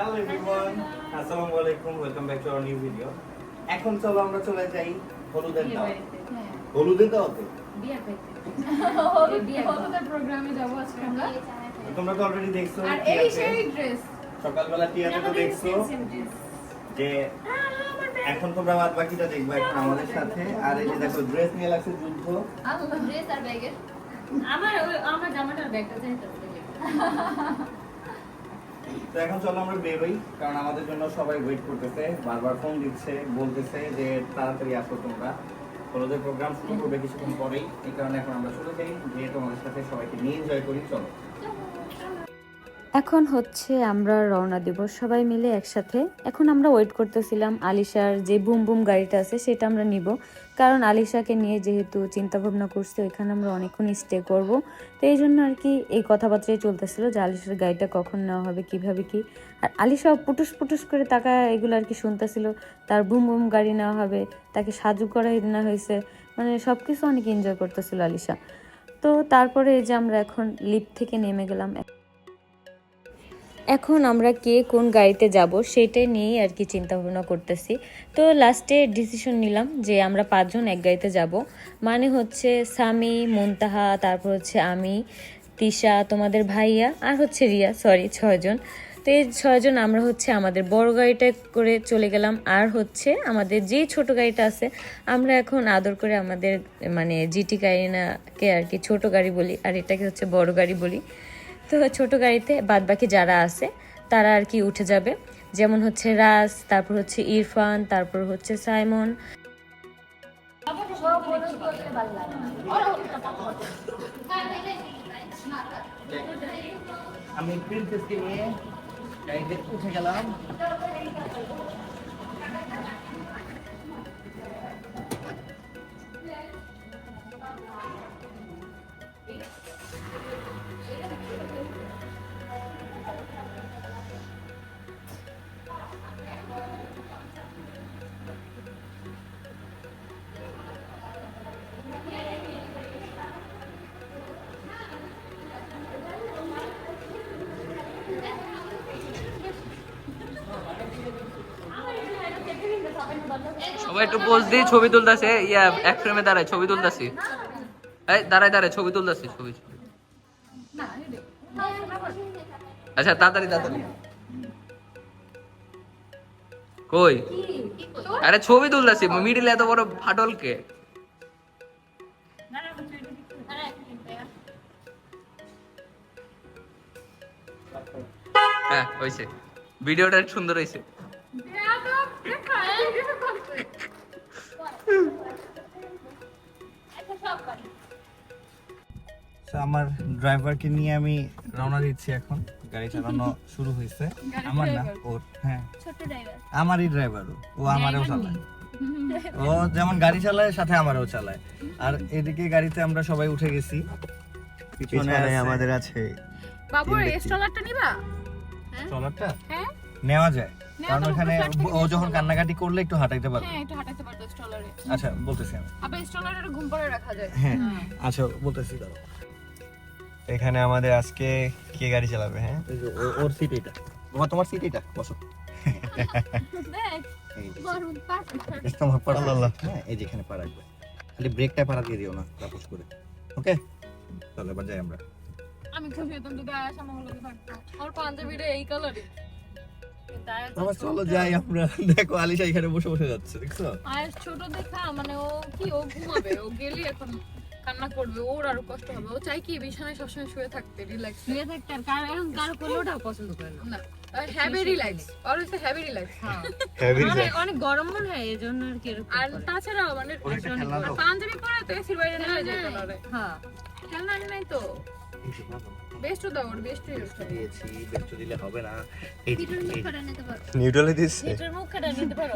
Hello everyone আসসালামু আলাইকুম welcome back to our new video এখন চলো আমরা চলে যাই হলুদের দাও হলুদের দাওতে প্রোগ্রামে যাব আজকে আমরা। তোমরা তো অলরেডি দেখছ আর এই সেই ড্রেস সকালবেলা টিয়াতে তো দেখছ যে এখন তোমরা বাদ বাকিটা দেখবা এখন আমাদের সাথে। আর এই যে দেখো ড্রেস নিয়ে লাগছে যুদ্ধ। ড্রেস আর ব্যাগের আমার আমার জামাটার ব্যাগটা চাইতে তো? এখন চলো আমরা বেরোই কারণ আমাদের জন্য সবাই ওয়েট করতেছে, বারবার ফোন দিচ্ছে, বলতেছে যে তাড়াতাড়ি আসো তোমরা। কলেজের প্রোগ্রাম শুরু করবে কিছুক্ষণ পরেই, এই কারণে এখন আমরা চলে যাই যে তোমাদের সাথে সবাইকে নিয়ে এনজয় করি চলো। এখন হচ্ছে আমরা রওনা দেব সবাই মিলে একসাথে। এখন আমরা ওয়েট করতেছিলাম আলিশার যে বুম বুম গাড়িটা আছে সেটা আমরা নিব। কারণ আলিশাকে নিয়ে যেহেতু চিন্তা ভাবনা করছি, ওইখানে আমরা অনেকক্ষণ স্টে করব। তো এই জন্য আর কি এই কথাবার্তাই চলতেছিল যে আলিশার গাড়িটা কখন নেওয়া হবে, কীভাবে কি। আর আলিশা পুটুস পুটুস করে টাকা এগুলো আর কি শুনতেছিল, তার বুম বুম গাড়ি নেওয়া হবে, তাকে সাজু করা না হয়েছে মানে সব কিছু অনেক এনজয় করতেছিল আলিশা। তো তারপরে এই যে আমরা এখন লিফট থেকে নেমে গেলাম। এখন আমরা কে কোন গাড়িতে যাব সেটাই নিয়েই আর কি চিন্তা ভাবনা করতেছি। তো লাস্টে ডিসিশন নিলাম যে আমরা পাঁচজন এক গাড়িতে যাব। মানে হচ্ছে সামি, মুনতাহা, তারপর হচ্ছে আমি, তিশা, তোমাদের ভাইয়া আর হচ্ছে রিয়া সরি ছয়জন। তো এই ছয়জন আমরা হচ্ছে আমাদের বড় গাড়িটা করে চলে গেলাম। আর হচ্ছে আমাদের যে ছোট গাড়িটা আছে, আমরা এখন আদর করে আমাদের মানে জিটি গাড়িনাকে আর কি ছোট গাড়ি বলি, আর এটাকে হচ্ছে বড় গাড়ি বলি। তো ছোট গাড়িতে বাদ বাকি যারা আছে, তারা আর কি উঠে যাবে। যেমন হচ্ছে রাজ, তারপর হচ্ছে ইরফান, তারপর হচ্ছে সাইমন। আমি প্রিন্সেসকে নিয়ে গাড়িতে উঠে গেলাম। ছবি তুলতেছে, ইয়া, এক ফ্রেমে দাঁড়ায়, ছবি তুলতেছি। এই, দাঁড়ায় দাঁড়ায়, ছবি তুলতেছি, ছবি। আচ্ছা তাড়াতাড়ি তাড়াতাড়ি। কই? আরে, ছবি তুলতেছি মিডিলে এত বড় ফাটল কে হ্যাঁ হয়েছে ভিডিওটা সুন্দর হয়েছে আমার ড্রাইভারকে নিয়ে আমি রওনা দিচ্ছি এখন। গাড়ি চালানো শুরু হয়েছে। আমার না ওর হ্যাঁ। আমারই ড্রাইভার ও। আমারও চালায়। ও যেমন গাড়ি চালায় সাথে আমারও চালায়। আর এদিকে গাড়িতে আমরা সবাই উঠে গেছি। পিছনে আমাদের আছে বাবু রেস্টলারটা নিবা? ট্রলারটা হ্যাঁ। নেওয়া যায়। কারণ ওখানে ও যখন কান্নাকাটি করলে একটু হাঁটাইতে পারবে। হ্যাঁ একটু হাঁটাতে পারতো স্টলারে আচ্ছা বলতেছি আমি। আবার স্টলারে ঘুম পড়ে রাখা যায়। হ্যাঁ। আচ্ছা বলতেছি দাঁড়াও। এখানে আমাদের আজকে কে গাড়ি চালাবে হ্যাঁ? ও- ওর সিট এটা। বাবা তোমার সিট এটা বসো। তোমার পা আল্লাহ। হ্যাঁ এই যে এখানে পা রাখবে খালি ব্রেকটা পাড়া দিয়ে দিও না তাপস করে। ওকে তাহলে এবার যাই আমরা। আমি খুশি হতাম যদি আয়াস আমার লগে থাকতো। আমার পাঞ্জাবিটা এই কালারই বাবা চলো যাই আমরা। দেখো আলিশা এখানে বসে বসে যাচ্ছে দেখছ? আয়াস ছোট দেখা মানে ও কি ও ঘুমাবে ও গেলি এখন কান্না করবে ওর আরও কষ্ট হবে। ও চাই কি বিছানায় সবসময় শুয়ে থাকতে রিল্যাক্স শুয়ে থাকতে আর কার এখন কার ওটা পছন্দ করে না। না হ্যাভি রিল্যাক্স আর হ্যাভি রিল্যাক্স হ্যাঁ। অনেক গরম মনে হয় এই জন্য আর কি আর করে। তাছাড়াও মানে খেলনা পাঞ্জাবি পরে তো নেমে যায় হ্যাঁ। খেলনা নাই তো? বেস্ট দাও ওর বেস্ট ইউজ দিয়েছি ব্যস্ত দিলে হবে না। এই নিউট্রালে মুখ কেটে নিতে পারো।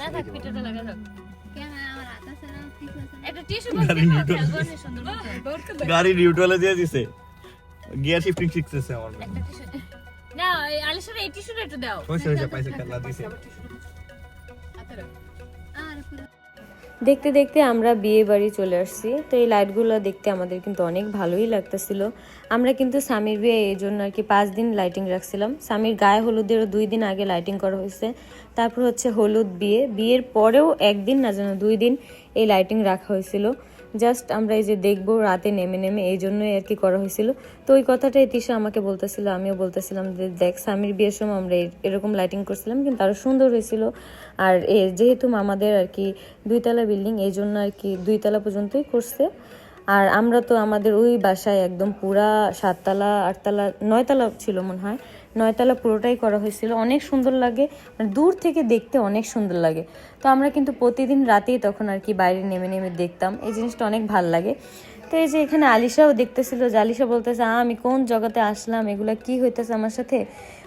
থাক লাগা থাক গাড়ি নিউট্রালে দিয়ে দিছে। গিয়ার শিফটিং শিখতেছে আমার না এই আলিশার এই টিস্যুটা একটু দাও। হয়েছে হয়েছে পাইছে খেলা দিছে আর দেখতে দেখতে আমরা বিয়ে বাড়ি চলে আসছি। তো এই লাইটগুলো দেখতে আমাদের কিন্তু অনেক ভালোই লাগতেছিল। আমরা কিন্তু স্বামীর বিয়ে এই জন্য আর কি পাঁচ দিন লাইটিং রাখছিলাম। স্বামীর গায়ে হলুদেরও দুই দিন আগে লাইটিং করা হয়েছে। তারপর হচ্ছে হলুদ বিয়ে। বিয়ের পরেও একদিন না যেন দুই দিন এই লাইটিং রাখা হয়েছিল। জাস্ট আমরা এই যে দেখব, রাতে নেমে নেমে এই জন্যই আর কি করা হয়েছিল। তো ওই কথাটাই তিশা আমাকে বলতেছিল, আমিও বলতেছিলাম যে, দেখ, স্বামীর বিয়ের সময় আমরা এরকম লাইটিং করছিলাম, কিন্তু আরও সুন্দর হয়েছিল। আর এ, যেহেতু আমাদের আর কি দুইতলা বিল্ডিং এই জন্য আর কি দুইতলা পর্যন্তই করছে। আর আমরা তো আমাদের ওই বাসায় একদম পুরা সাততলা আটতলা নয়তলা ছিল মনে হয়। নয়তলা পুরোটাই করা হয়েছিল। অনেক সুন্দর লাগে। মানে দূর থেকে দেখতে অনেক সুন্দর লাগে। তো আমরা কিন্তু প্রতিদিন রাতেই তখন আর কি বাইরে নেমে নেমে দেখতাম। এই জিনিসটা অনেক ভালো লাগে। তো এই যে এখানে আলিশাও দেখতেছিল যে আলিশা বলতেছে "আ, আমি কোন জগতে আসলাম? এগুলা কি হইতেছে আমার সাথে?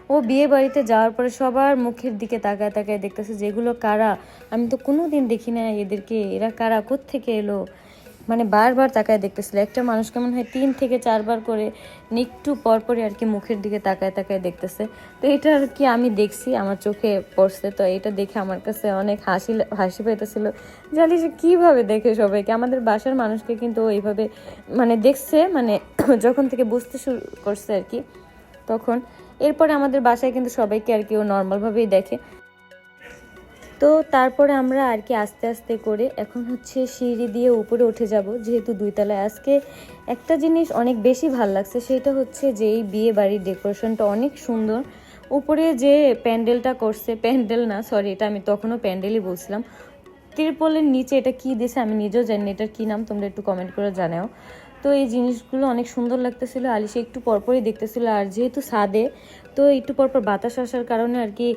ও বিয়ে বাড়িতে যাওয়ার পরে সবার মুখের দিকে তাকায় তাকায় দেখতেছে যেগুলো কারা? আমি তো কোনো দিন দেখি না এদেরকে। এরা কারা? থেকে এলো? মানে বারবার তাকায় দেখতেছিল। একটা মানুষ কেমন হয় তিন থেকে চারবার করে একটু পরপরই আর কি মুখের দিকে তাকায় তাকায় দেখতেছে। তো এটা আর কি আমি দেখছি, আমার চোখে পড়ছে। তো এটা দেখে আমার কাছে অনেক হাসি হাসি পেতেছিল জানি কীভাবে দেখে সবাইকে? আমাদের বাসার মানুষকে কিন্তু এইভাবে মানে দেখছে মানে যখন থেকে বুঝতে শুরু করছে আর কি, তখন। এরপরে আমাদের বাসায় কিন্তু সবাইকে আর কি ও নর্মালভাবেই দেখে। তো তারপরে আমরা আর কি আস্তে আস্তে করে এখন হচ্ছে সিঁড়ি দিয়ে উপরে উঠে যাব, যেহেতু দুইতলায়। আজকে একটা জিনিস অনেক বেশি ভালো লাগছে, সেটা হচ্ছে যে এই বিয়ে বাড়ির ডেকোরেশনটা অনেক সুন্দর। উপরে যে প্যান্ডেলটা করছে, প্যান্ডেল না, সরি, এটা আমি তখনও প্যান্ডেলই বলছিলাম। তিরপলের নিচে এটা কি দিয়েছে আমি নিজেও জানি এটার কী নাম তোমরা একটু কমেন্ট করে জানাও। তো এই জিনিসগুলো অনেক সুন্দর লাগতেছিল আলিশে একটু পরপরই দেখতেছিল, আর যেহেতু সাদে তো একটু পরপর বাতাস আসার কারণে আর কি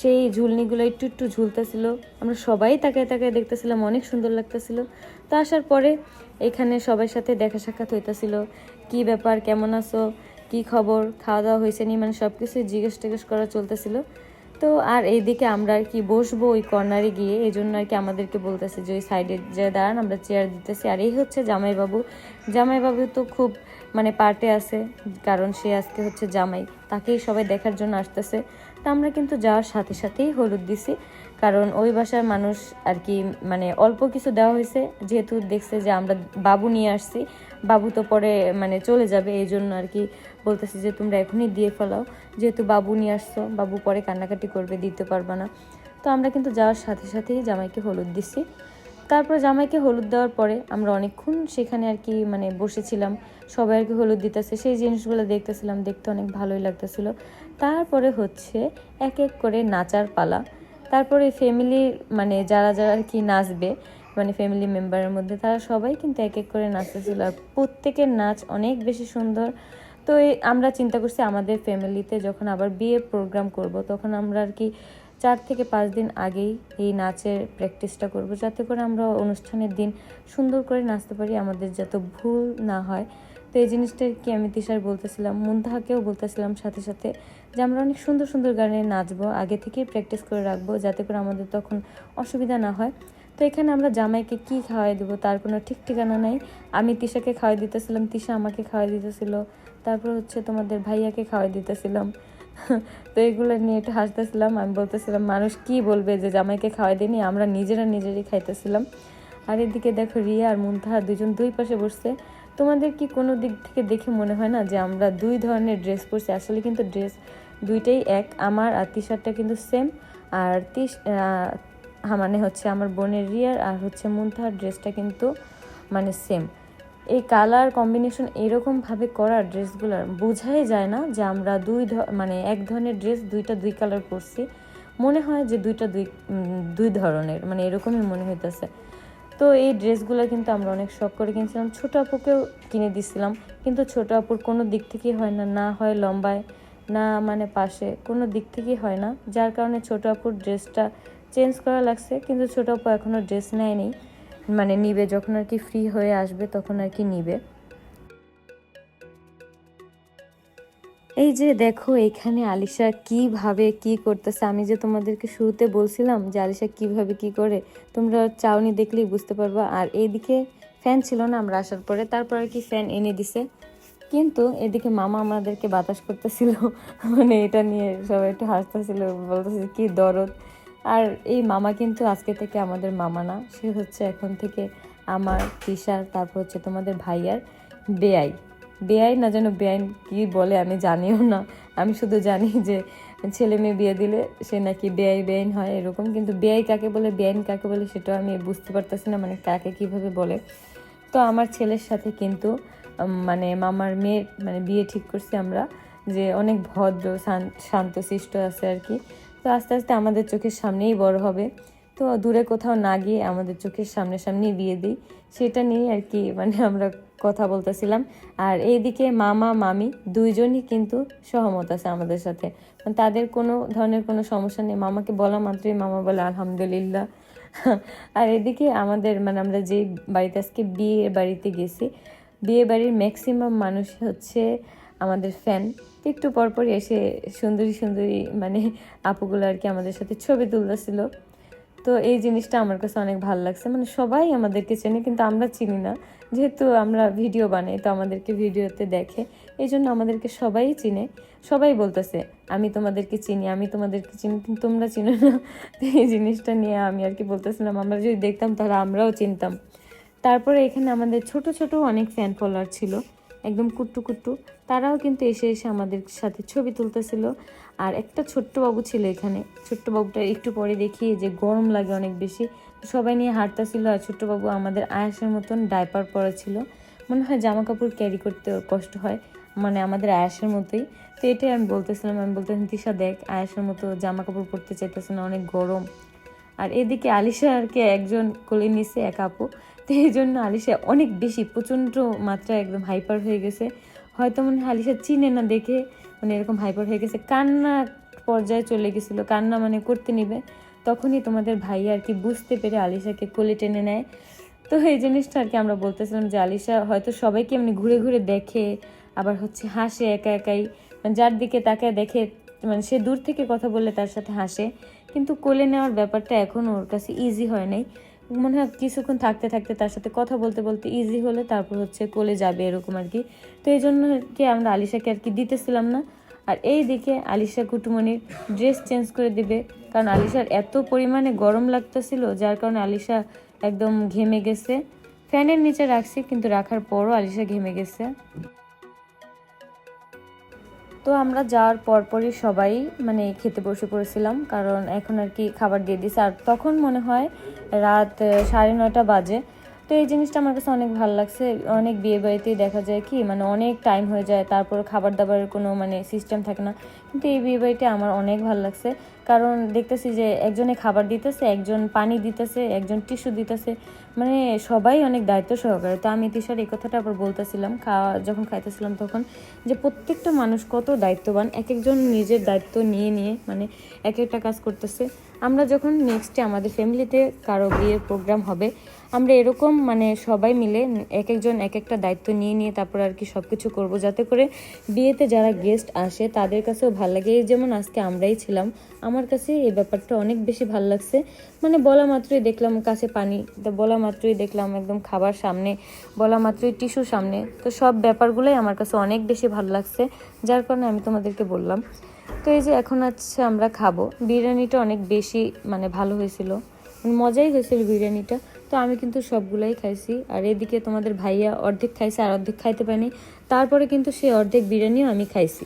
সেই ঝুলনিগুলো একটু একটু ঝুলতেছিল। আমরা সবাই তাকায় তাকায় দেখতেছিলাম, অনেক সুন্দর লাগতেছিল। তো আসার পরে এখানে সবার সাথে দেখা সাক্ষাৎ হইতেছিল। কি ব্যাপার, কেমন আছো? কি খবর? খাওয়া দাওয়া হয়েছে নি? মানে সব কিছুই জিজ্ঞেস টিজ্ঞেস করা চলতেছিল। তো আর এইদিকে আমরা আর কি বসবো ওই কর্নারে গিয়ে এই জন্য আর কি আমাদেরকে বলতেছে যে ওই সাইডে যে দাঁড়ান, আমরা চেয়ার দিতেছি। আর এই হচ্ছে জামাইবাবু। জামাইবাবু তো খুব মানে পার্টে আছে, কারণ সে আজকে হচ্ছে জামাই, তাকেই সবাই দেখার জন্য আসতেছে। তা আমরা কিন্তু যাওয়ার সাথে সাথেই হলুদ দিছি, কারণ ওই বাসার মানুষ আর কি মানে অল্প কিছু দেওয়া হয়েছে, যেহেতু দেখছে যে আমরা বাবু নিয়ে আসছি, বাবু তো পরে মানে চলে যাবে, এই জন্য আর কি বলতেছি যে তোমরা এখনই দিয়ে ফেলাও। যেহেতু বাবু নিয়ে আসছো, বাবু পরে কান্নাকাটি করবে, দিতে পারবে না। তো আমরা কিন্তু যাওয়ার সাথে সাথেই জামাইকে হলুদ দিছি। তারপর জামাইকে হলুদ দেওয়ার পরে আমরা অনেকক্ষণ সেখানে আর কি মানে বসেছিলাম। সবাই আর কি হলুদ দিতেছে। সেই জিনিসগুলো দেখতেছিলাম, দেখতে অনেক ভালোই লাগতেছিল। তারপরে হচ্ছে এক এক করে নাচার পালা। তারপরে ফ্যামিলির মানে যারা যারা আর কি নাচবে মানে ফ্যামিলি মেম্বারের মধ্যে, তারা সবাই কিন্তু এক এক করে নাচতেছিল। আর প্রত্যেকের নাচ অনেক বেশি সুন্দর। তো আমরা চিন্তা করছি আমাদের ফ্যামিলিতে যখন আবার বিয়ের প্রোগ্রাম করব, তখন আমরা আর কি চার থেকে পাঁচ দিন আগেই এই নাচের প্র্যাকটিসটা করব, যাতে করে আমরা অনুষ্ঠানের দিন সুন্দর করে নাচতে পারি, আমাদের যত ভুল না হয়। তো এই জিনিসটা কি আমি তিশার বলতেছিলাম, মুন্তাহাকেও বলতেছিলাম সাথে সাথে যে আমরা অনেক সুন্দর সুন্দর গানে নাচবো, আগে থেকেই প্র্যাকটিস করে রাখব, যাতে করে আমাদের তখন অসুবিধা না হয়। তো এখানে আমরা জামাইকে কি খাওয়াই দেবো তার কোনো ঠিক ঠিকানা নাই। আমি তিশাকে খাওয়াই দিতেছিলাম, তিশা আমাকে খাওয়াই দিতেছিল, তারপর হচ্ছে তোমাদের ভাইয়াকে খাওয়াই দিতেছিলাম। তো এগুলো নিয়ে একটু হাসতেছিলাম আমি বলতেছিলাম মানুষ কি বলবে যে জামাইকে খাওয়াই দিইনি আমরা নিজেরা নিজেরই খাইতেছিলাম। আর এদিকে দেখো রিয়া আর মুন্তাহা দুজন দুই পাশে বসছে। তোমাদের কি কোনো দিক থেকে দেখে মনে হয় না যে আমরা দুই ধরনের ড্রেস পরছি? আসলে কিন্তু ড্রেস দুইটাই এক আমার আর টি শার্টটা কিন্তু সেম আর হ্যাঁ, মানে হচ্ছে আমার বোনের রিয়ার আর হচ্ছে মুন্তাহার ড্রেসটা কিন্তু মানে সেম এই কালার কম্বিনেশন এরকমভাবে করা ড্রেসগুলোর বোঝাই যায় না যে আমরা দুই মানে এক ধরনের ড্রেস দুইটা দুই কালার করছি মনে হয় যে দুইটা দুই দুই ধরনের মানে এরকমই মনে হইতেছে। তো এই ড্রেসগুলো কিন্তু আমরা অনেক শখ করে কিনছিলাম। ছোটো আপুকেও কিনে দিছিলাম, কিন্তু ছোটো আপুর কোনো দিক থেকেই হয় না না হয় লম্বায়, না মানে পাশে, কোনো দিক থেকেই হয় না। যার কারণে ছোটো আপুর ড্রেসটা চেঞ্জ করা লাগছে, কিন্তু ছোটো আপু এখনও ড্রেস নেয়নি। মানে নিবে, যখন আর কি ফ্রি হয়ে আসবে, তখন আর কি নিবে। এই যে দেখো, এখানে আলিশা কীভাবে কি করতেছে। আমি যে তোমাদেরকে শুরুতে বলছিলাম যে আলিশা কীভাবে কি করে, তোমরা চাউনি দেখলেই বুঝতে পারবা। আর এইদিকে ফ্যান ছিল না আমরা আসার পরে, তারপর আর কি ফ্যান এনে দিছে। কিন্তু এদিকে মামা আমাদেরকে বাতাস করতেছিল। মানে এটা নিয়ে সবাই একটু হাসতেছিল, বলতেছে, কি দরদ। আর এই মামা কিন্তু আজকে থেকে আমাদের মামা না, সে হচ্ছে এখন থেকে আমার তিশার তারপর হচ্ছে তোমাদের ভাইয়ার বেআই। বেআই না যেন বেআইন কি বলে আমি জানিও না। আমি শুধু জানি যে ছেলে মেয়ে বিয়ে দিলে সে নাকি বেআই বেআইন হয়, এরকম। কিন্তু বেআই কাকে বলে, বেআইন কাকে বলে সেটাও আমি বুঝতে পারতেছি না মানে কাকে কীভাবে বলে। তো আমার ছেলের সাথে কিন্তু মানে মামার মেয়ের মানে বিয়ে ঠিক করছি আমরা, যে অনেক ভদ্র, শান- শান্তশিষ্ট আছে আর কি। তো আস্তে আস্তে আমাদের চোখের সামনেই বড় হবে। তো দূরে কোথাও না গিয়ে আমাদের চোখের সামনে সামনেই বিয়ে দিই। সেটা নিয়ে আর কি মানে আমরা কথা বলতেছিলাম। আর এইদিকে মামা, মামি দুইজনই কিন্তু সহমত আছে আমাদের সাথে। মানে তাদের কোনো ধরনের কোনো সমস্যা নেই। মামাকে বলা মাত্রই মামা বলে, আলহামদুলিল্লাহ। আর এদিকে আমাদের মানে আমরা যে বাড়িতে আজকে বিয়ে বাড়িতে গেছি বিয়ে বাড়ির ম্যাক্সিমাম মানুষ হচ্ছে আমাদের ফ্যান। একটু পরপর এসে সুন্দরী সুন্দরী মানে আপুগুলো আর কি আমাদের সাথে ছবি তুলতেছিল। তো এই জিনিসটা আমার কাছে অনেক ভালো লাগছে। মানে সবাই আমাদেরকে চেনে, কিন্তু আমরা চিনি না। যেহেতু আমরা ভিডিও বানাই, তো আমাদেরকে ভিডিওতে দেখে। এই জন্য আমাদেরকে সবাই চিনে। সবাই বলতেছে, আমি তোমাদেরকে চিনি, আমি তোমাদেরকে চিনি, কিন্তু তোমরা চিনো না। এই জিনিসটা নিয়ে আমি আর কি বলতেছিলাম, আমরা যদি দেখতাম তাহলে আমরাও চিনতাম। তারপরে এখানে আমাদের ছোট ছোট অনেক ফ্যান ফলোয়ার ছিল। একদম কুট্টু কুট্টু। তারাও কিন্তু এসে এসে আমাদের সাথে ছবি তুলতেছিল। আর একটা ছোট্ট বাবু ছিল এখানে। ছোট্ট বাবুটা একটু পরে দেখি যে গরম লাগে অনেক বেশি। সবাই নিয়ে হাঁটতেছিল আর ছোট্ট বাবু আমাদের আয়াসের মতন ডাইপার পরা ছিল। মনে হয় জামা কাপড় ক্যারি করতে কষ্ট হয়। মানে আমাদের আয়াসের মতোই। তো এটাই আমি বলতেছিলাম। আমি বলতেছিলাম, তিশা দেখ, আয়াসের মতো জামা কাপড় পরতে চাইতেছে না, অনেক গরম। আর এদিকে আলিশাকে একজন কোলে নিছে, এক আপু। তো এই জন্য আলিশা অনেক বেশি, প্রচণ্ড মাত্রায় একদম হাইপার হয়ে গেছে। হয়তো মনে হয় আলিশা চিনে না দেখে মানে এরকম হাইপার হয়ে গেছে। কান্না পর্যায়ে চলে গেছিল, কান্না মানে করতে নিবে। তখনই তোমাদের ভাই আর কি বুঝতে পেরে আলিশাকে কোলে টেনে নেয়। তো এই জিনিসটা আর কি আমরা বলতেছিলাম যে আলিশা হয়তো সবাইকে এমনি ঘুরে ঘুরে দেখে, আবার হচ্ছে হাসে একা একাই। মানে যার দিকে তাকে দেখে মানে সে দূর থেকে কথা বললে তার সাথে হাসে। কিন্তু কোলে নেওয়ার ব্যাপারটা এখন ওর কাছে ইজি হয় নাই। মনে হয় কিছুক্ষণ থাকতে থাকতে তার সাথে কথা বলতে বলতে ইজি হলে, তারপর হচ্ছে কোলে যাবে এরকম আর কি। তো এই জন্য আর কি আমরা আলিশাকে আর কি দিতেছিলাম না। আর এই দিকে আলিশা কুটুমনির ড্রেস চেঞ্জ করে দিবে, কারণ আলিশার এত পরিমাণে গরম লাগতেছিল, যার কারণে আলিশা একদম ঘেমে গেছে। ফ্যানের নিচে রাখছি, কিন্তু রাখার পরও আলিশা ঘেমে গেছে। তো আমরা যাওয়ার পরপরই সবাই মানে খেতে বসে পড়েছিলাম, কারণ এখন আর কি খাবার দিয়ে দিছে। আর তখন মনে হয় রাত, সাড়ে নয়টা বাজে। তো এই জিনিসটা আমার কাছে অনেক ভালো লাগছে। অনেক বিয়ে বাড়িতেই দেখা যায় কি মানে অনেক টাইম হয়ে যায়, তারপর খাবার দাবারের কোনো মানে সিস্টেম থাকে না। কিন্তু এই বিয়ে বাড়িতে আমার অনেক ভালো লাগছে। কারণ দেখতেছি যে একজনে খাবার দিতেছে, একজন পানি দিতেছে, একজন টিস্যু দিতেছে। মানে সবাই অনেক দায়িত্ব সহকারে। তো আমি তিশার এই কথাটা আবার বলতেছিলাম, খাওয়া যখন খাইতেছিলাম তখন, যে প্রত্যেকটা মানুষ কত দায়িত্ববান এক একজন নিজের দায়িত্ব নিয়ে নিয়ে মানে এক একটা কাজ করতেছে। আমরা যখন নেক্সটে আমাদের ফ্যামিলিতে কারও বিয়ের প্রোগ্রাম হবে আমরা এরকম মানে সবাই মিলে এক একজন এক একটা দায়িত্ব নিয়ে নিয়ে তারপর আর কি সব কিছু করব। যাতে করে বিয়েতে যারা গেস্ট আসে, তাদের কাছেও ভালো লাগে। এই যেমন আজকে আমরাই ছিলাম, আমার কাছে এই ব্যাপারটা অনেক বেশি ভালো লাগছে। মানে বলা মাত্রই দেখলাম কাছে পানি, তো বলা মাত্রই দেখলাম একদম খাবার সামনে, বলা মাত্রই টিস্যু সামনে। তো সব ব্যাপারগুলোই আমার কাছে অনেক বেশি ভালো লাগছে, যার কারণে আমি তোমাদেরকে বললাম। তো এই যে এখন হচ্ছে আমরা খাব। বিরিয়ানিটা অনেক বেশি মানে ভালো হয়েছিল। মজাই হয়েছিল বিরিয়ানিটা। তো আমি কিন্তু সবগুলাই খাইছি। আর এদিকে তোমাদের ভাইয়া অর্ধেক খাইছে আর অর্ধেক খাইতে পারিনি। তারপরে কিন্তু সেই অর্ধেক বিরিয়ানিও আমি খাইছি।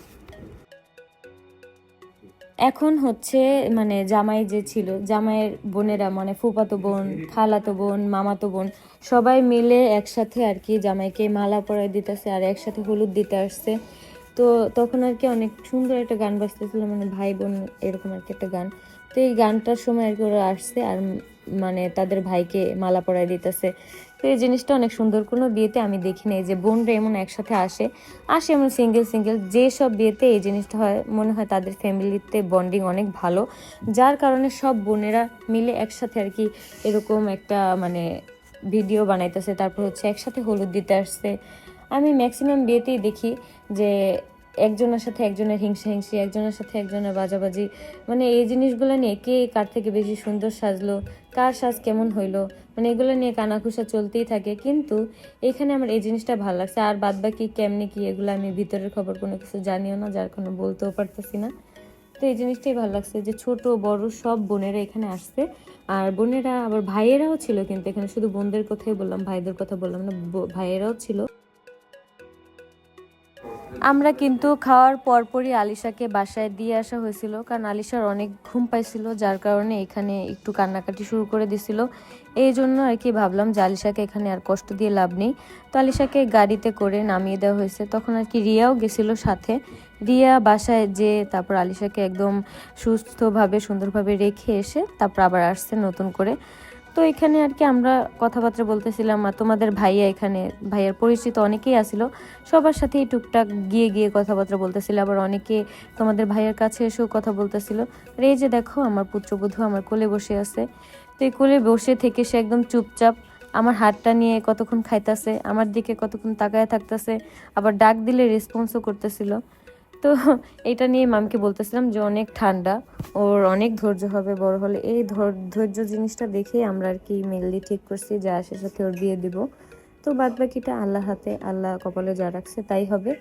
এখন হচ্ছে মানে জামাই যে ছিল, জামাইয়ের বোনেরা মানে ফুপাতো বোন, খালাতো বোন, মামাতো বোন, সবাই মিলে একসাথে আর কি জামাইকে মালা পরায় দিতেছে আর একসাথে হলুদ দিতে আসছে। তো তখন আর কি অনেক সুন্দর একটা গান বাজতেছিল মানে ভাই বোন এরকম আর কি একটা গান। তো এই গানটার সময় আর কি ওরা আসছে আর মানে তাদের ভাইকে মালা পরায় দিতেছে। তো এই জিনিসটা অনেক সুন্দর। কোনো বিয়েতে আমি দেখি নাই যে বোনরা এমন একসাথে আসে। আসে এমন সিঙ্গেল সিঙ্গেল যেসব বিয়েতে এই জিনিসটা হয়, মনে হয় তাদের ফ্যামিলিতে বন্ডিং অনেক ভালো। যার কারণে সব বোনেরা মিলে একসাথে আর কি এরকম একটা মানে ভিডিও বানাইতেছে। তারপর হচ্ছে একসাথে হলুদ দিতে আসছে। আমি ম্যাক্সিমাম বিয়েতেই দেখি যে একজনের সাথে একজনের হিংসা হিংসি, একজনের সাথে একজনের বাজাবাজি মানে এই জিনিসগুলো নিয়ে কে কার থেকে বেশি সুন্দর সাজলো, কার সাজ কেমন হইল মানে এগুলো নিয়ে কানাঘুষা চলতেই থাকে। কিন্তু এখানে আমার এই জিনিসটা ভালো লাগছে। আর বাদ বাকি কেমনি কি এগুলো আমি ভিতরের খবর কোনো কিছু জানিও না, যার কোনো বলতেও পারতেছি না। তো এই জিনিসটাই ভালো লাগছে যে ছোট, বড় সব বোনেরা এখানে আসছে। আর বোনেরা, আবার ভাইয়েরাও ছিল কিন্তু এখানে। শুধু বোনদের কথাই বললাম, ভাইদের কথা বললাম না ভাইয়েরাও ছিল। আমরা কিন্তু খাওয়ার পরপরই আলিশাকে বাসায় দিয়ে আসা হয়েছিল, কারণ আলিশার অনেক ঘুম পাইছিল, যার কারণে এখানে একটু কান্নাকাটি শুরু করে দিছিল। এই জন্য আর কি ভাবলাম যে আলিশাকে এখানে আর কষ্ট দিয়ে লাভ নেই। তো আলিশাকে গাড়িতে করে নামিয়ে দেওয়া হয়েছে। তখন আর কি রিয়াও গেছিল সাথে। রিয়া বাসায় যে তারপর আলিশাকে একদম সুস্থভাবে, সুন্দরভাবে রেখে এসে তারপর আবার আসছে নতুন করে। তো এখানে আর কি আমরা কথাবার্তা বলতেছিলাম আর তোমাদের ভাইয়া এখানে, ভাইয়ার পরিচিত অনেকেই আসিল। সবার সাথেই টুকটাক গিয়ে গিয়ে কথাবার্তা বলতেছিল, আবার অনেকে তোমাদের ভাইয়ের কাছে এসেও কথা বলতেছিল। আর এই যে দেখো, আমার পুত্রবধূ আমার কোলে বসে আছে। তো এই কোলে বসে থেকে সে একদম চুপচাপ আমার হাতটা নিয়ে কতক্ষণ খাইতেছে, আমার দিকে কতক্ষণ তাকায় থাকতেছে, আবার ডাক দিলে রেসপন্সও করতেছিল। তো এটা নিয়ে মামকে বলতেছিলাম যে অনেক ঠান্ডা, ওর অনেক ধৈর্য হবে, বড় হলে। এই ধৈর- ধৈর্য জিনিসটা দেখে আমরা আর কি মেনলি ঠিক করছি যা আশের সাথে ওর বিয়ে দিব। তো বাদ বাকিটা আল্লাহ হাতে, আল্লাহ কপালে যা রাখছে তাই হবে।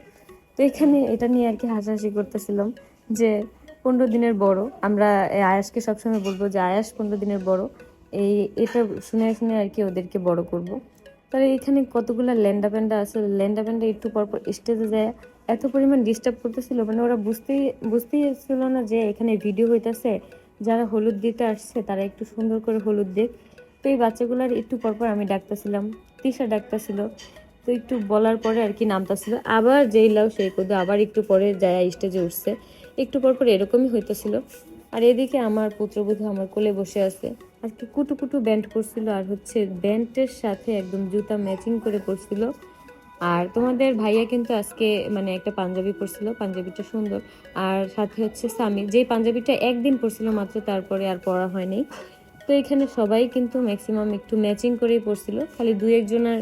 তো এখানে এটা নিয়ে আর কি হাসাহাসি করতেছিলাম যে পনেরো দিনের বড়, আমরা আয়াসকে সবসময় বলব যে আয়াস পনেরো দিনের বড়। এই, এটা শুনে শুনে আর কি ওদেরকে বড় করব। তাহলে এখানে কতগুলো ল্যান্ডা প্যান্ডা আছে? ল্যান্ডা প্যান্ডা একটু পরপর স্টেজে যায়। এত পরিমাণ ডিস্টার্ব করতেছিল মানে ওরা বুঝতেই বুঝতেই ছিল না যে এখানে ভিডিও হইতাছে। যারা হলুদ দিতে আসছে, তারা একটু সুন্দর করে হলুদ দেখ তো এই বাচ্চাগুলার একটু পরপর আমি ডাকতেছিলাম। তিশা ডাকতেছিল। তো একটু বলার পরে আর কি নামতাছিল। আবার যেই লাও সেই কদু আবার একটু পরে যায় স্টেজে উঠছে। একটু পর পর এরকমই হইতেছিল। আর এদিকে আমার পুত্রবধূ আমার কোলে বসে আছে। আর কি কুটু কুটু ব্যান্ড করছিল। আর হচ্ছে ব্যান্ডের সাথে একদম জুতা ম্যাচিং করে পরছিল আর তোমাদের ভাইয়া কিন্তু আজকে মানে একটা পাঞ্জাবি পরছিল, পাঞ্জাবিটা সুন্দর। আর সাথে হচ্ছে স্বামী যেই পাঞ্জাবিটা একদিন পরছিল মাত্র, তারপরে আর পরা হয়নি। তো এখানে সবাই কিন্তু ম্যাক্সিমাম একটু ম্যাচিং করেই পরছিল। খালি দু একজনের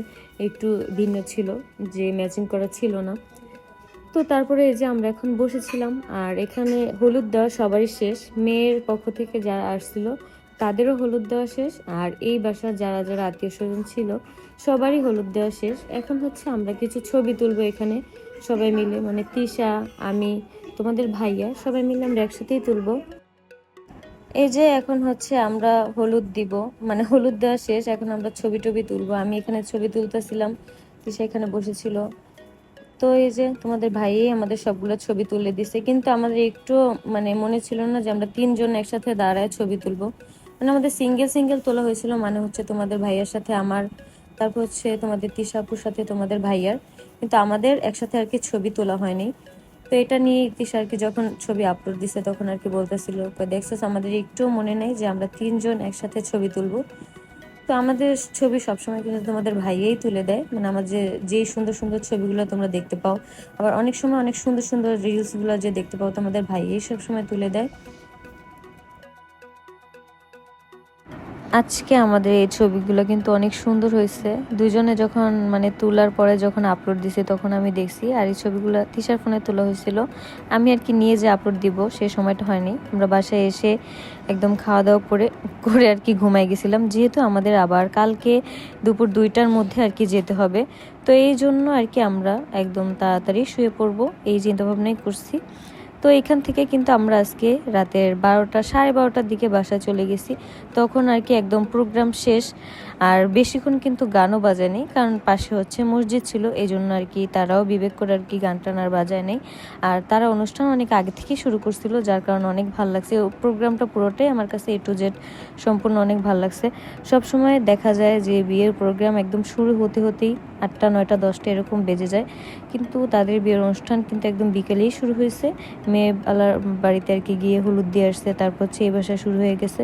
একটু ভিন্ন ছিল, যে ম্যাচিং করা ছিল না। তো তারপরে এই যে আমরা এখন বসেছিলাম, আর এখানে হলুদ দেওয়া সবারই শেষ। মেয়ের পক্ষ থেকে যারা আসছিল, তাদেরও হলুদ দেওয়া শেষ। আর এই বাসার যারা যারা আত্মীয় স্বজন ছিল সবারই হলুদ দেওয়া শেষ। এখন হচ্ছে আমরা কিছু ছবি তুলবো এখানে। সবাই মিলে মানে তিশা, আমি, তোমাদের ভাইয়া, সবাই মিলে আমরা একসাথেই তুলবো। এই যে এখন হচ্ছে আমরা হলুদ দিব মানে হলুদ দেওয়া শেষ। এখন আমরা ছবি টবি তুলবো। আমি এখানে ছবি তুলতেছিলাম, তিশা এখানে বসেছিল। তো এই যে তোমাদের ভাইই আমাদের সবগুলো ছবি তুলে দিছে। কিন্তু আমাদের একটু মানে মনে ছিল না যে আমরা তিনজন একসাথে দাঁড়ায় ছবি তুলবো। মানে আমাদের সিঙ্গেল সিঙ্গেল তোলা হয়েছিল মানে হচ্ছে তোমাদের ভাইয়ের সাথে আমার তারপর হচ্ছে তোমাদের তিশাপুর সাথে তোমাদের ভাইয়ার। কিন্তু আমাদের একসাথে আর কি ছবি তোলা হয়নি। তো এটা নিয়ে তিশা আর কি যখন ছবি আপলোড দিছে, তখন আর কি বলতেছিল দেখছিস, আমাদের একটুও মনে নেই যে আমরা তিনজন একসাথে ছবি তুলবো। তো আমাদের ছবি সবসময় কিন্তু তোমাদের ভাইয়াই তুলে দেয়। মানে আমার যে, যেই সুন্দর সুন্দর ছবিগুলো তোমরা দেখতে পাও। আবার অনেক সময় অনেক সুন্দর সুন্দর রিলসগুলো যে দেখতে পাও, তোমাদের ভাইয়াই সবসময় তুলে দেয়। আজকে আমাদের এই ছবিগুলো কিন্তু অনেক সুন্দর হয়েছে। দুজনে যখন মানে তোলার পরে যখন আপলোড দিছে, তখন আমি দেখছি আর এই ছবিগুলো তিশার ফোনে তোলা হয়েছিল। আমি আর কি নিয়ে যে আপলোড দিব, সে সময়টা হয়নি। আমরা বাসায় এসে একদম খাওয়া দাওয়া করে করে আর কি ঘুমাই গেছিলাম। যেহেতু আমাদের আবার কালকে দুপুর দুইটার মধ্যে আর কি যেতে হবে। তো এই জন্য আর কি আমরা একদম তাড়াতাড়ি শুয়ে পড়ব। এই চিন্তাভাবনাই করছি। তো এখান থেকে কিন্তু আমরা আজকে রাতের বারোটা, সাড়ে বারোটার দিকে বাসা চলে গেছি। তখন আর কি একদম প্রোগ্রাম শেষ। আর বেশিক্ষণ কিন্তু গানও বাজায়নি, কারণ পাশে হচ্ছে মসজিদ ছিল এই জন্য আর কি তারাও বিবেক করে আর কি গান টান আর বাজায় নেই। আর তারা অনুষ্ঠান অনেক আগে থেকেই শুরু করছিল, যার কারণে অনেক ভালো লাগছে। প্রোগ্রামটা পুরোটাই আমার কাছে এ টু জেড সম্পূর্ণ অনেক ভালো লাগছে। সব সময় দেখা যায় যে বিয়ের প্রোগ্রাম একদম শুরু হতে হতেই আটটা, নয়টা, দশটা এরকম বেজে যায়। কিন্তু তাদের বিয়ের অনুষ্ঠান কিন্তু একদম বিকেলেই শুরু হয়েছে। মেয়ে আলার বাড়িতে আর কি গিয়ে হলুদ দিয়ে আসছে, তারপর হচ্ছে এই বাসায় শুরু হয়ে গেছে।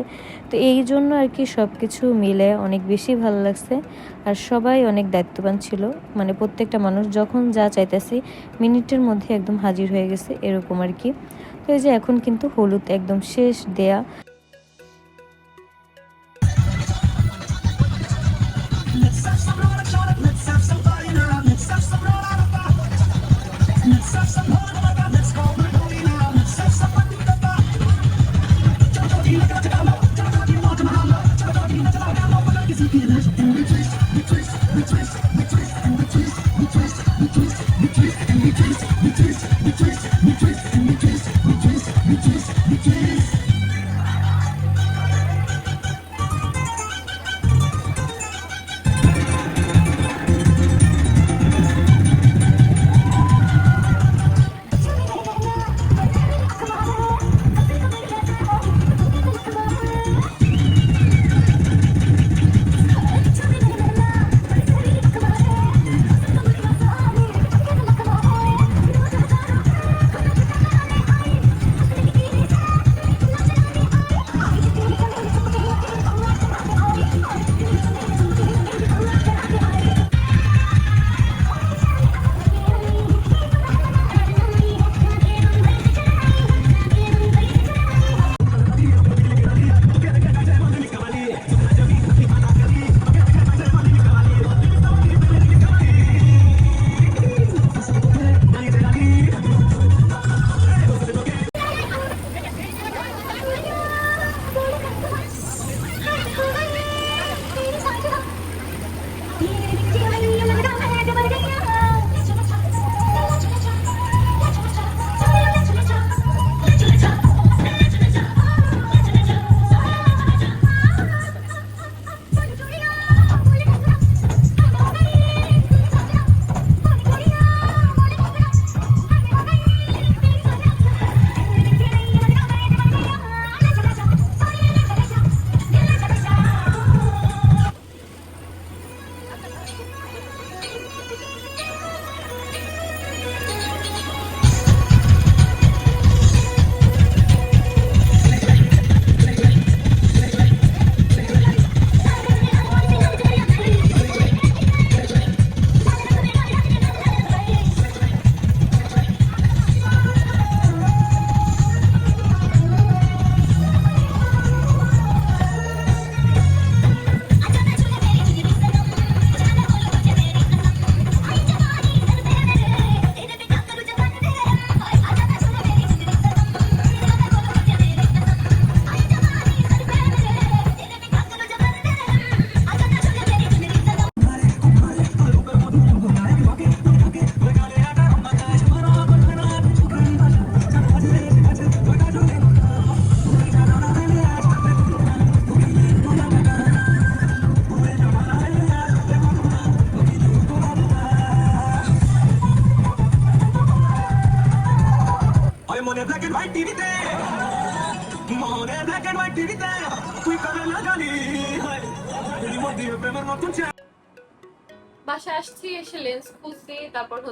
তো এই জন্য আর কি সব কিছু মিলে অনেক বেশি ভালো লাগছে। আর সবাই অনেক দায়িত্ববান ছিল। মানে প্রত্যেকটা মানুষ যখন যা চাইতেছি, মিনিটের মধ্যে একদম হাজির হয়ে গেছে এরকম আর কি। তো এই যে এখন কিন্তু হলুদ একদম শেষ দেয়া। and we twist, we twist, we twist, we twist, and we twist, we twist, we twist, we twist.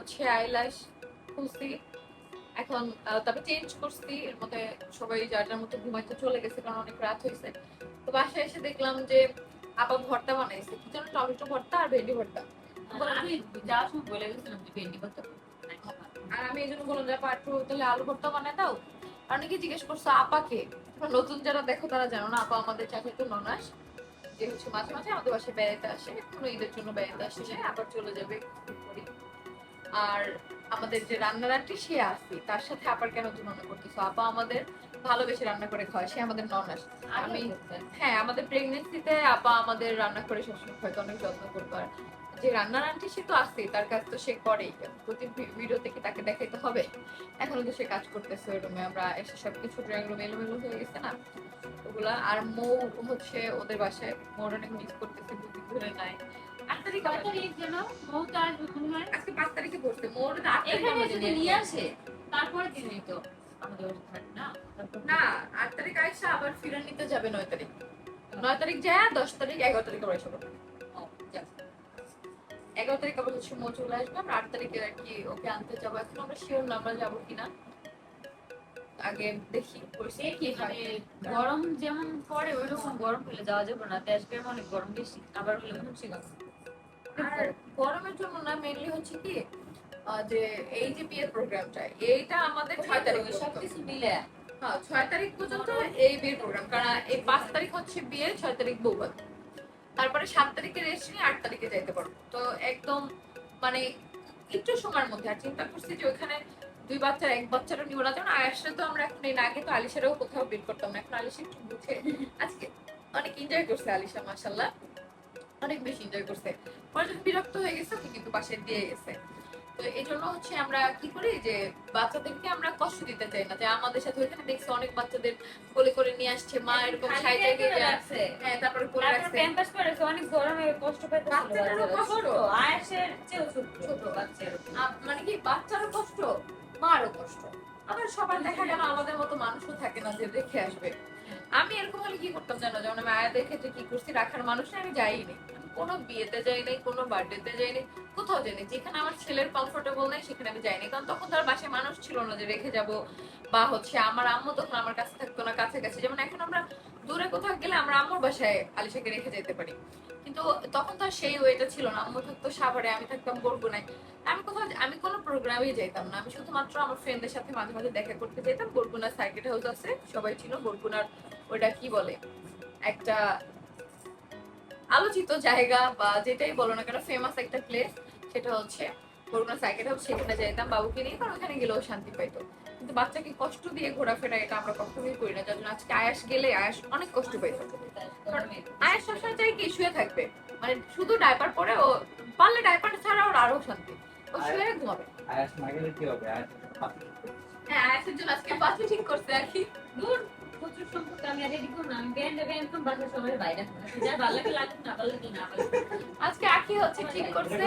হচ্ছে আইল্যাশ খুলছি। এখন তারপর চেঞ্জ করছি এর মধ্যে সবাই যার যার মতো ঘুমাইতে চলে গেছে কারণ অনেক রাত হয়েছে। তো বাসায় এসে দেখলাম যে আপা ভর্তা বানাইছে। কি যেন টমেটো ভর্তা আর ভেন্ডি ভর্তা। আমি যাওয়ার সময় বলে গেছিলাম যে ভেন্ডি করতে আর আমি এই জন্য বললাম যে তাহলে আলু ভর্তা বানায় দাও। আর অনেকে জিজ্ঞেস করছ আপাকে? নতুন যারা দেখো তারা জানো না আপা আমাদের চাচাতো ননাস যে হচ্ছে মাঝে মাঝে আমাদের বাসায় বেড়াতে আসে কোনো ঈদের জন্য বেড়াতে আসছে আবার চলে যাবে। আর আমাদের যে রান্নার আন্টি সে আসছে তার সাথে আপার কেন তুলনা করতেছো? আপা আমাদের ভালোবেসে রান্না করে খাওয়ায়। সে আমাদের ননাস আমি হ্যাঁ আমাদের প্রেগনেন্সিতে আপা আমাদের রান্না করে সবসময় হয়তো অনেক যত্ন করতো আর যে রান্নার আন্টি সে তো আসছেই তার কাজ তো সে করেই। প্রতি ভিডিও থেকে তাকে দেখাইতে হবে। এখনও তো সে কাজ করতেছে ওই রুমে। আমরা এসে সবকিছু ড্রয়িং রুমে এলোমেলো হয়ে গেছে না? ওগুলা। আর মৌ হচ্ছে ওদের বাসায়। মোর অনেক মিস করতেছে। দুদিন ধরে নাই। তারিখ কত তারিখ যেন মৌ তো আসবে আজকে পাঁচ তারিখে পড়ছে মোর তো আট তারিখ এখানে যদি নিয়ে আসে। তারপরে দিনই তো আমাদের বাসায় না? না আট তারিখ আইসা আবার ফিরে নিতে যাবে নয় তারিখ। নয় তারিখ যায় দশ তারিখ এগারো তারিখ আবার। এগারো তারিখ হচ্ছে মৌ চলে আসবে। আমরা আট তারিখে আর কি ওকে আনতে যাব। এখন আমরা শিওর না আমরা যাব কিনা? আগে দেখি। মানে গরম যেমন পড়ে ওই রকম গরম হলে যাওয়া যাবে না। দেশকে অনেক গরম বেশি আবার হলে আর গরমের জন্য না মেনলি হচ্ছে কি যে এই যে বিয়ের প্রোগ্রামটা এইটা আমাদের ছয় তারিখ সবকিছু মিলে। হ্যাঁ ছয় তারিখ পর্যন্ত এই বিয়ের প্রোগ্রাম কারণ এই পাঁচ তারিখ হচ্ছে বিয়ে ছয় তারিখ বৌভাত। তারপরে সাত তারিখে রেস্ট নিয়ে আট তারিখে যাইতে পারব তো একদম মানে একটু সময়ের মধ্যে আর চিন্তা করছি যে ওখানে দুই বাচ্চার এক বাচ্চারও নিয়ে ওরা যেমন আয়াসটা তো আমরা এখন এই আগে তো আলিশারাও কোথাও বের করতাম না এখন আলিশা একটু বুঝে আজকে অনেক এনজয় করছে আলিশা মাসাল্লাহ অনেক বেশি এনজয় করছে। পরে যখন বিরক্ত হয়ে গেছে ওকে কিন্তু পাশে দিয়ে গেছে। তো এই জন্য হচ্ছে আমরা কি করি যে বাচ্চাদেরকে আমরা কষ্ট দিতে চাই না। যে আমাদের সাথে ওইখানে দেখছি অনেক বাচ্চাদের কোলে করে নিয়ে আসছে মা এরকম সাইডে রাখছে। হ্যাঁ তারপরে কোলে রাখছে। ক্যাম্পাস করেছে অনেক গরমে কষ্ট পাইতে বাচ্চাদেরও কষ্ট। আয়েশের চেয়েও ছোট ছোট মানে কি বাচ্চারও কষ্ট? মারও কষ্ট? আবার সবার দেখা গেল আমাদের মতো মানুষও থাকে না যে দেখে আসবে। আমি এরকম হলে কি করতাম জানো? যেমন আমি আয়াদের ক্ষেত্রে কি করছি রাখার মানুষ আমি যাইনি। কোনো বিয়েতে যাই নাই কোনো বার্থডেতে যাই নাই কোথাও যাই নাই যেখানে আমার ছেলের কমফোর্টেবল নাই, সেখানে আমি যাইনি। কারণ তখন তার বাসায় মানুষ ছিল না যে রেখে যাব, বা হচ্ছে আমার আম্মু তখন আমার কাছে থাকতো না, কাছে কাছে যেমন এখন আমরা দূরে কোথাও গেলে আমরা আম্মুর বাসায় আলিশাকে রেখে যেতে পারি। কিন্তু তখন তো সেই ওয়েটা ছিল না। আম্মু থাকতো সাভারে, আমি থাকতাম বরগুনায়। আমি কোথাও, আমি কোনো প্রোগ্রামে যেতাম না। আমি শুধুমাত্র আমার ফ্রেন্ডদের সাথে মাঝে মাঝে দেখা করতে যেতাম বরগুনা সার্কিট হাউস আছে, সবাই ছিল বরগুনার ওটা কি বলে? একটা আলোচিত জায়গা বা যেটাই বলো না কেন ফেমাস একটা প্লেস সেটা হচ্ছে বরগুনা সার্কিট হাউস সেখানে যেতাম বাবুকে নিয়ে, কারণ ওখানে গেলেও শান্তি পাইতো। কিন্তু বাচ্চাকে কষ্ট দিয়ে ঘোরাফেরা এটা আমরা কখনোই করি না যার জন্য আজকে আয়াস গেলে আয়াস অনেক কষ্ট পাইতো আয়াস সবসময় চাই কি শুয়ে থাকবে? মানে শুধু ডাইপার পরে ও পারলে ডাইপার ছাড়া ওর আরও শান্তি। ও শুয়ে ঘুমাবে। আয়াস না গেলে কি হবে? হ্যাঁ আয়াসের জন্য আজকে বাচ্চা ঠিক করতে আর কি। দূর প্রচুর সম্পর্কে আমি রেডি করব না। আমি ব্যান্ড ব্যান্ড করব বাসা সবাই বাইরে। যা ভালো লাগে লাগুক না ভালো লাগে না আজকে আখি হচ্ছে ঠিক করছে।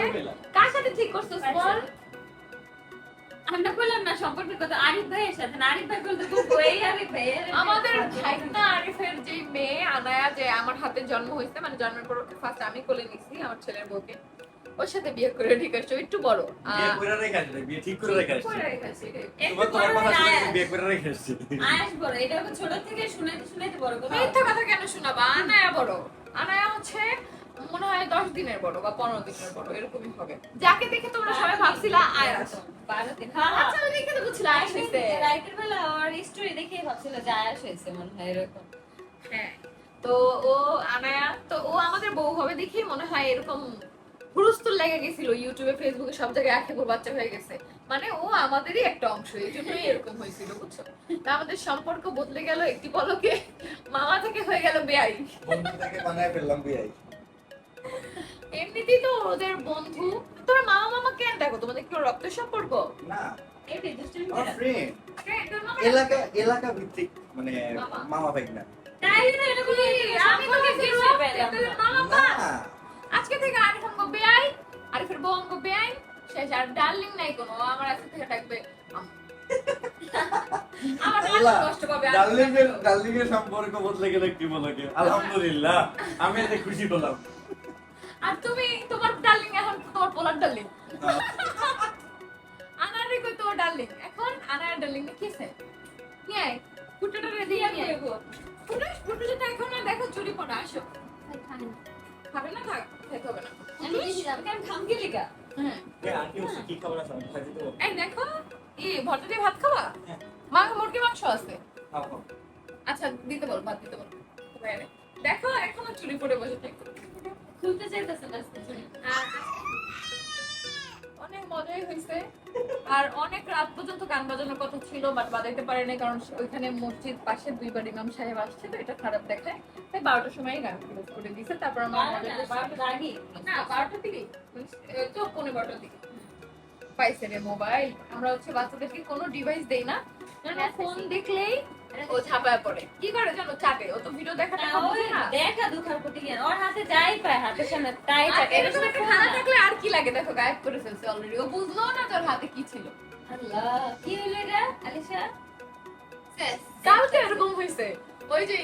কার সাথে ঠিক করছ বল? আমরা বললাম না সম্পর্কের কথা। আরিফ ভাইয়ের সাথে আরিফ ভাই বলতে খুব আরিফ ভাই এই আরিফ ভাই। আমাদের ভাইনা আরিফের যে মেয়ে আনায়া যে আমার হাতে জন্ম হয়েছে মানে জন্মের পর ফার্স্ট আমি কোলে নিছি আমার ছেলের বউকে। ওর সাথে বিয়ে করে ঠিক আছে একটু বড়। বিয়ে আহ, করে রেখে আসবে বিয়ে ঠিক করে রেখে আসছি। করে রেখেছি। একটু তোমার তোমার কথা শুনে আয়াস। বিয়ে করে রেখে আসছি। আয়াস বড় এটা ছোট থেকে শুনাইতে শুনাইতে বড়। কথা মিথ্যা কথা কেন শোনাবা? আনায়া বড়। আনায়া হচ্ছে মনে হয় দশ দিনের বড় বা পনেরো দিনের বড় এরকমই হবে। যাকে দেখে তোমরা সবাই ভাবছিলা আয়াস বারো দিন। হ্যাঁ আচ্ছা দেখে তো বুঝছিলা আয়াস হয়েছে। রাইতের বেলা ওর স্টোরি দেখে ভাবছিল যে আয়াস হয়েছে মনে হয় এরকম। হ্যাঁ। তো ও আনায়া তো ও আমাদের বউ হবে দেখি মনে হয় এরকম হুরুস্তুল লেগে গেছিল ইউটিউবে ফেসবুকে সব জায়গায় আখে বাচ্চা হয়ে গেছে। মানে ও আমাদেরই একটা অংশ এই জন্যই এরকম হয়েছিল বুঝছ? তা আমাদের সম্পর্ক বদলে গেল একটি পলকে মামা থেকে হয়ে গেল বেআই বন্ধু থেকে বানায় ফেললাম বিয়ে এমনিতেই তো ওদের বন্ধু। তোর মামা মামা কেন দেখো? তোমাদের কি রক্তের সম্পর্ক? না। এইটাই দুষ্টামি আমার করে। ফ্রেন্ড তোর মামা এলাকা এলাকা ভিত্তিক মানে মামা। মামা ভাই না। তাই না এটা বলে আমি তোকে কি মামা আজকে থেকে আরিফ অঙ্গ বেআই আরিফের বউ অঙ্গ বেআই শেষ আর ডার্লিং নাই কোনো আমার আজকে থেকে ডাকবে আম্মু। আমার আল্লাহ, ডার্লিং কষ্ট পাবে ডার্লিং এর সম্পর্ক বদলে গেলে কি বলা আলহামদুলিল্লাহ আমি এতে খুশি হলাম। আর তুমি তোমার ডার্লিং এখন তোমার পোলার ডার্লিং আনারে কই তোমার ডার্লিং এখন আনার ডার্লিং না কিসে নিয়ে ফুটোটা রেডি আমি আইবো ফুটো ফুটো যেটা এখন না দেখো চুরি পড়া আসো। খাবে না থাক খেতে হবে না। আমি বেশি দাম খাম হ্যাঁ। এই দেখো ই ভর্তা দিয়ে ভাত খাবা? মাংস মুরগি মাংস আছে? খাও, খাও। আচ্ছা দিতে বল ভাত দিতে বল। দেখো এখনও চুরি পড়ে বসে থাকো। খুলতে চাইতেছে না অনেক মজাই হয়েছে আর অনেক রাত পর্যন্ত গান বাজানোর কথা ছিল বাট বাজাইতে পারে নাই কারণ ওইখানে মসজিদ পাশে দুইবার ইমাম সাহেব আসছে তো এটা খারাপ দেখায়। তাই বারোটার সময় গান ক্লোজ করে দিছে। তারপর আমরা বারোটা, বারোটার না বারোটার দিকে। তো পনেরো বারোটার দিকে। পাইছে রে মোবাইল। আমরা হচ্ছে বাচ্চাদেরকে কোনো ডিভাইস দেই না। ফোন দেখলেই ও ঝাঁপায় পড়ে। কি করে জানো? চাটে ও তো ভিডিও দেখাটা না, ওই বুঝে না। দেখা দুঃখার প্রতি জ্ঞান। ওর হাতে যাই পায় হাতের সামনে তাই চাটে। এরকম একটা খানা থাকলে আর কি লাগে? দেখো গায়েব করে ফেলছে অলরেডি ও বুঝলো না তোর হাতে কি ছিল। আল্লাহ, কি হইল এটা, আলিশা? কালকে এরকম হয়েছে ওই যে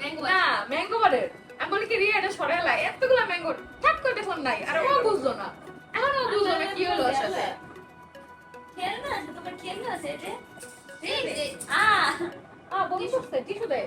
ম্যাঙ্গো না ম্যাঙ্গো বারের আমি বলি কি রিয়া এটা সরাইলা এতগুলো ম্যাঙ্গো ঠাক করে ফোন নাই। আর ও বুঝলো না। এখন ও বুঝলো না কি হলো সাথে। খেলনা আছে, তোমার খেলনা আছে এটা? এই যে, আহ, আ বমি করছে টিস্যু দে